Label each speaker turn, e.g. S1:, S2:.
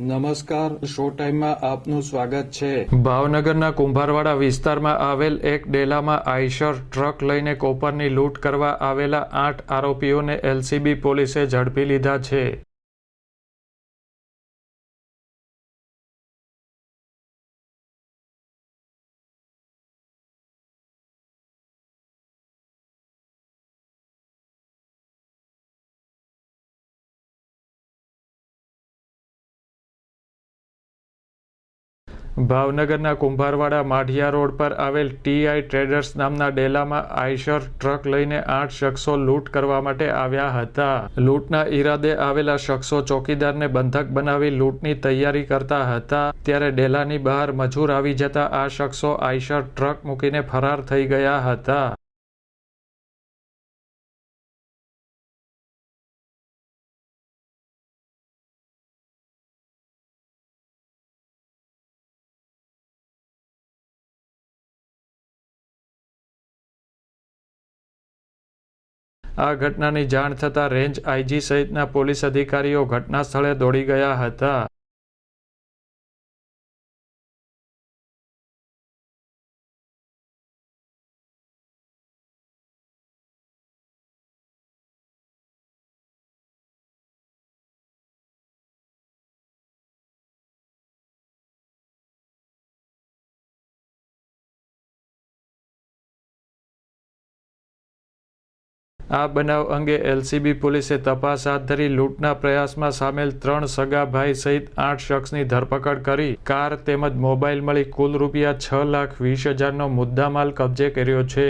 S1: નમસ્કાર શો ટાઈમમાં આપનું સ્વાગત છે.
S2: ભાવનગરના કુંભારવાડા વિસ્તારમાં આવેલ એક ડેલામાં આઈશર ટ્રક લઈને કોપરની લૂંટ કરવા આવેલા આઠ આરોપીઓને એલસીબી પોલીસે ઝડપી લીધા છે. ભાવનગરના કુંભારવાડા માઢિયા રોડ પર આવેલ ટીઆઈ ટ્રેડર્સ નામના ડેલામાં આઈશર ટ્રક લઈને આઠ શખ્સો લૂંટ કરવા માટે આવ્યા હતા. લૂંટના ઈરાદે આવેલા શખ્સો ચોકીદારને બંધક બનાવી લૂંટની તૈયારી કરતા હતા. ત્યારે ડેલાની બહાર મજૂર આવી જતા આ શખ્સો આઈશર ટ્રક મૂકીને ફરાર થઈ ગયા હતા. આ ઘટનાની જાણ થતાં રેન્જ આઈજી સહિતના પોલીસ અધિકારીઓ ઘટના સ્થળે દોડી ગયા હતા. આ બનાવ અંગે એલસીબી પોલીસે તપાસ હાથ ધરી લૂંટના પ્રયાસમાં સામેલ ત્રણ સગા ભાઈ સહિત આઠ શખ્સની ધરપકડ કરી. કાર તેમજ મોબાઈલ મળી કુલ રૂપિયા છ લાખ વીસ હજારનો મુદ્દામાલ કબજે કર્યો છે.